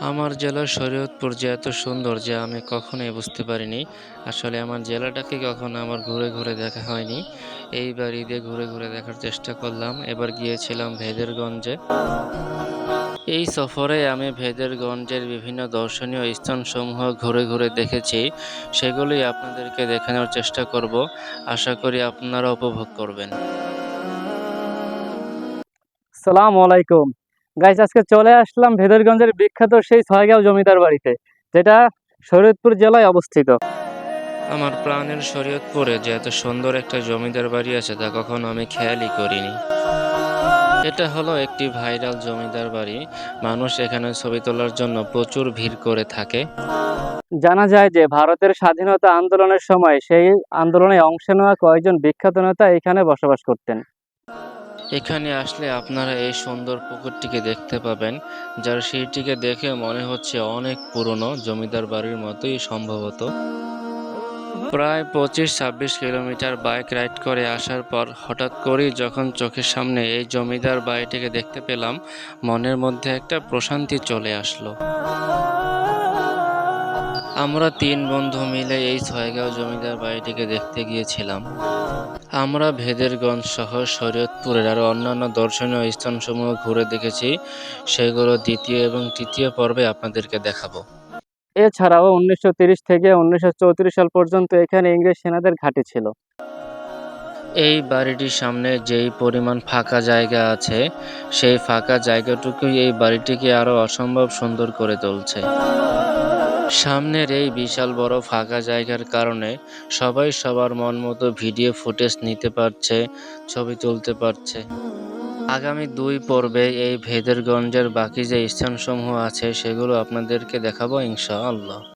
আমার জেলা শরীয়তপুর যে এত সুন্দর যে আমি কখনোই বুঝতে পারিনি। আসলে আমার জেলাটাকে কখনো আমার ঘুরে ঘুরে দেখা হয়নি। এইবার ঈদে ঘুরে ঘুরে দেখার চেষ্টা করলাম। এবার গিয়েছিলাম ভেদেরগঞ্জে। এই সফরে আমি ভেদেরগঞ্জের বিভিন্ন দর্শনীয় স্থানসমূহ ঘুরে ঘুরে দেখেছি। সেগুলি আপনাদেরকে দেখানোর চেষ্টা করব। আশা করি আপনারা উপভোগ করবেন। সালাম আলাইকুম। গাইস আজকে চলে আসলাম ভেদরগঞ্জের বিখ্যাত সেই ছয়গাঁও জমিদার বাড়িতে যেটা শরীয়তপুর জেলায় অবস্থিত। আমার প্রাণের শরীয়তপুরে যে এত সুন্দর একটা জমিদার বাড়ি আছে তা কখনো আমি খেয়ালই করিনি। এটা হলো একটি ভাইরাল জমিদার বাড়ি। মানুষ এখানে ছবি তোলার জন্য প্রচুর ভিড় করে থাকে। জানা যায় যে ভারতের স্বাধীনতা আন্দোলনের সময় সেই আন্দোলনে অংশ নেওয়া কয়েকজন বিখ্যাত নেতা এখানে বসবাস করতেন। এখানে আসলে আপনারা এই সুন্দর পুকুরটিকে দেখতে পাবেন, যার সেইটিকে দেখে মনে হচ্ছে অনেক পুরনো, জমিদার বাড়ির মতোই সম্ভবত। প্রায় পঁচিশ ছাব্বিশ কিলোমিটার বাইক রাইড করে আসার পর হঠাৎ করেই যখন চোখের সামনে এই জমিদার বাড়িটিকে দেখতে পেলাম, মনের মধ্যে একটা প্রশান্তি চলে আসলো। আমরা তিন বন্ধু মিলে এই ছয়গাঁও জমিদার বাড়িটিকে দেখতে গিয়েছিলাম। আমরা ভেদেরগঞ্জ সহ শরীয়তপুরের আরও অন্যান্য দর্শনীয় স্থানসমূহ ঘুরে দেখেছি। সেগুলো দ্বিতীয় এবং তৃতীয় পর্বে আপনাদেরকে দেখাবো। এছাড়াও উনিশশো তিরিশ থেকে উনিশশো চৌত্রিশ সাল পর্যন্ত এখানে ইংরেজ সেনাদের ঘাঁটি ছিল। এই বাড়িটির সামনে যেই পরিমাণ ফাঁকা জায়গা আছে সেই ফাঁকা জায়গাটুকুই এই বাড়িটিকে আরও অসম্ভব সুন্দর করে তুলছে। সামনের এই বিশাল বড় ফাঁকা জায়গার কারণে সবাই সবার মন মতো ভিডিও ফুটেজ নিতে পারছে, ছবি তুলতে পারছে। আগামী দুই পর্বে এই ভেদেরগঞ্জের বাকি যে স্থানসমূহ আছে, সেগুলো আপনাদেরকে দেখাবো ইনশাআল্লাহ।